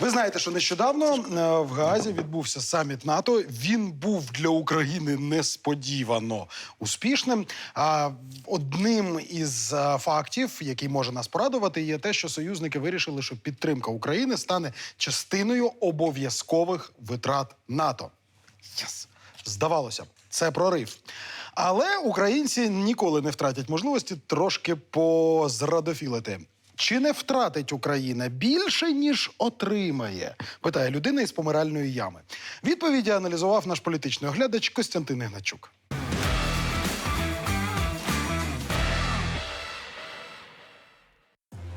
Ви знаєте, що нещодавно е, в Гаазі відбувся саміт НАТО. Він був для України несподівано успішним. А одним із е, фактів, який може нас порадувати, є те, що союзники вирішили, що підтримка України стане частиною обов'язкових витрат НАТО. Єс! Здавалося, це прорив. Але українці ніколи не втратять можливості трошки позрадофілити. Чи не втратить Україна більше, ніж отримає? питає людина із помиральної ями. Відповіді аналізував наш політичний оглядач Костянтин Ігначук.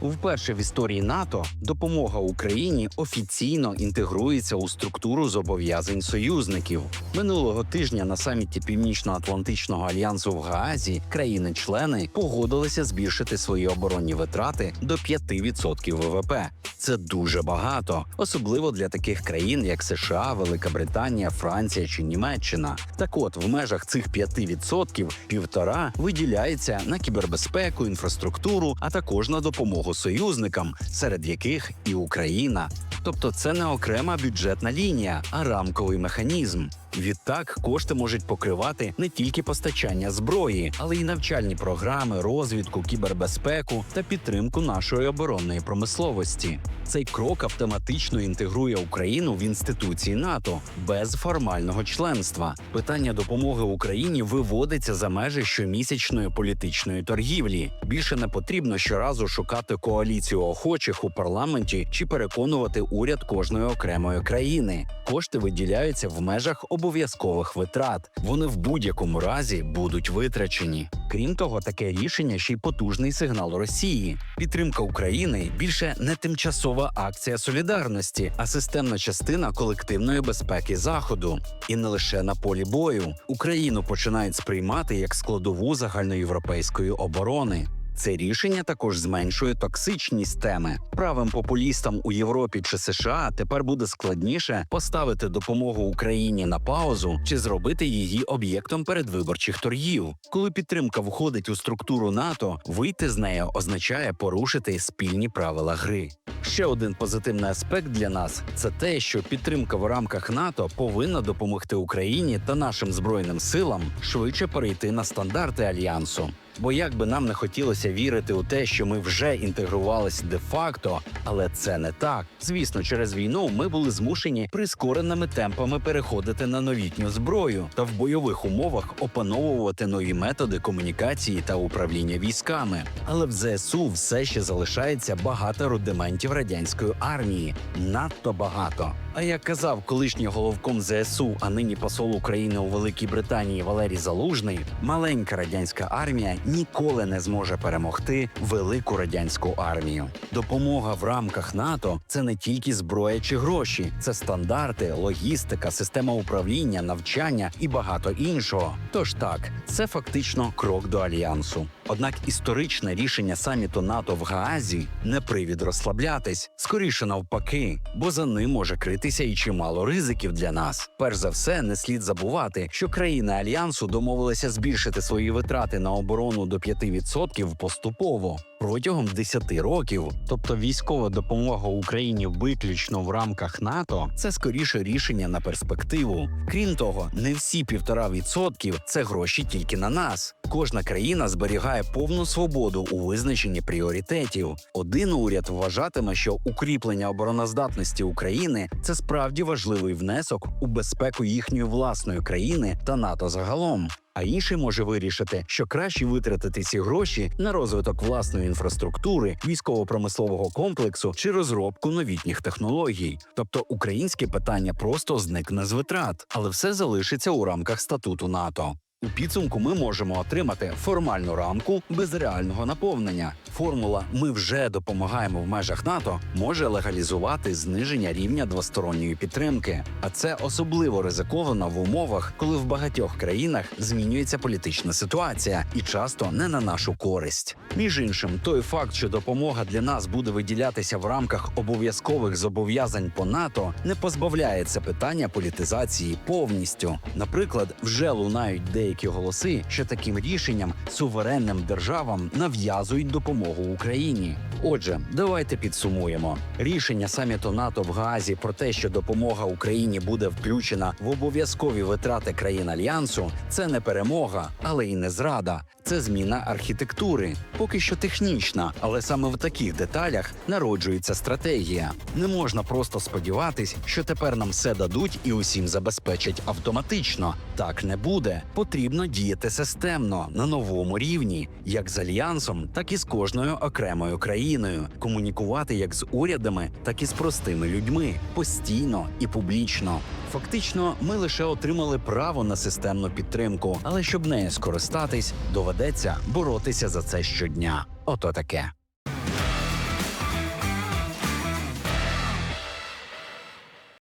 Вперше в історії НАТО допомога Україні офіційно інтегрується у структуру зобов'язань союзників. Минулого тижня на саміті Північно-Атлантичного альянсу в Гаазі країни-члени погодилися збільшити свої оборонні витрати до 5% ВВП. Це дуже багато, особливо для таких країн, як США, Велика Британія, Франція чи Німеччина. Так от, в межах цих 5% півтора виділяється на кібербезпеку, інфраструктуру, а також на допомогу союзникам, серед яких і Україна. Тобто це не окрема бюджетна лінія, а рамковий механізм. Відтак кошти можуть покривати не тільки постачання зброї, але й навчальні програми, розвідку, кібербезпеку та підтримку нашої оборонної промисловості. Цей крок автоматично інтегрує Україну в інституції НАТО без формального членства. Питання допомоги Україні виводиться за межі щомісячної політичної торгівлі. Більше не потрібно щоразу шукати коаліцію охочих у парламенті чи переконувати уряд кожної окремої країни. Кошти виділяються в межах обов'язкових витрат. Вони в будь-якому разі будуть витрачені. Крім того, таке рішення ще й потужний сигнал Росії. Підтримка України більше не тимчасова акція солідарності, а системна частина колективної безпеки Заходу. І не лише на полі бою Україну починають сприймати як складову загальноєвропейської оборони. Це рішення також зменшує токсичність теми. Правим популістам у Європі чи США тепер буде складніше поставити допомогу Україні на паузу чи зробити її об'єктом передвиборчих торгів. Коли підтримка входить у структуру НАТО, вийти з неї означає порушити спільні правила гри. Ще один позитивний аспект для нас це те, що підтримка в рамках НАТО повинна допомогти Україні та нашим збройним силам швидше перейти на стандарти альянсу. Бо як би нам не хотілося вірити у те, що ми вже інтегрувалися де-факто, але це не так. Звісно, через війну ми були змушені прискореними темпами переходити на новітню зброю та в бойових умовах опановувати нові методи комунікації та управління військами. Але в ЗСУ все ще залишається багато рудиментів радянської армії, надто багато. А як казав колишній головком ЗСУ, а нині посол України у Великій Британії Валерій Залужний, маленька радянська армія ніколи не зможе перемогти велику радянську армію. Допомога в рамках НАТО це не тільки зброя чи гроші, це стандарти, логістика, система управління, навчання і багато іншого. Тож так, це фактично крок до альянсу. Однак історичне рішення саміту НАТО в Гаазі не привід розслаблятись, скоріше навпаки, бо за ним може критися і чимало ризиків для нас. Перш за все, не слід забувати, що країни альянсу домовилися збільшити свої витрати на оборону до 5% поступово. Протягом 10 років, тобто військова допомога Україні виключно в рамках НАТО, це скоріше рішення на перспективу. Крім того, не всі півтора відсотків це гроші тільки на нас. Кожна країна зберігає повну свободу у визначенні пріоритетів. Один уряд вважатиме, що укріплення обороноздатності України це справді важливий внесок у безпеку їхньої власної країни та НАТО загалом. А інший може вирішити, що краще витратити ці гроші на розвиток власної інфраструктури, військово-промислового комплексу чи розробку новітніх технологій. Тобто українське питання просто зникне з витрат, але все залишиться у рамках статуту НАТО. У підсумку ми можемо отримати формальну рамку без реального наповнення. Формула Ми вже допомагаємо в межах НАТО може легалізувати зниження рівня двосторонньої підтримки. А це особливо ризиковано в умовах, коли в багатьох країнах змінюється політична ситуація і часто не на нашу користь. Між іншим, той факт, що допомога для нас буде виділятися в рамках обов'язкових зобов'язань по НАТО, не позбавляє це питання політизації повністю. Наприклад, вже лунають деякі голоси, що таким рішенням суверенним державам нав'язують допомогу Україні. Отже, давайте підсумуємо. Рішення саміту НАТО в Гаазі про те, що допомога Україні буде включена в обов'язкові витрати країн альянсу, це не перемога, але й не зрада. Це зміна архітектури, поки що технічна, але саме в таких деталях народжується стратегія. Не можна просто сподіватись, що тепер нам все дадуть і усім забезпечать автоматично. Так не буде. Потрібно діяти системно на новому рівні, як з альянсом, так і з кожною окремою країною, комунікувати як з урядами, так і з простими людьми постійно і публічно. Фактично, ми лише отримали право на системну підтримку, але щоб нею скористатись, доведеться боротися за це щодня. Ото таке.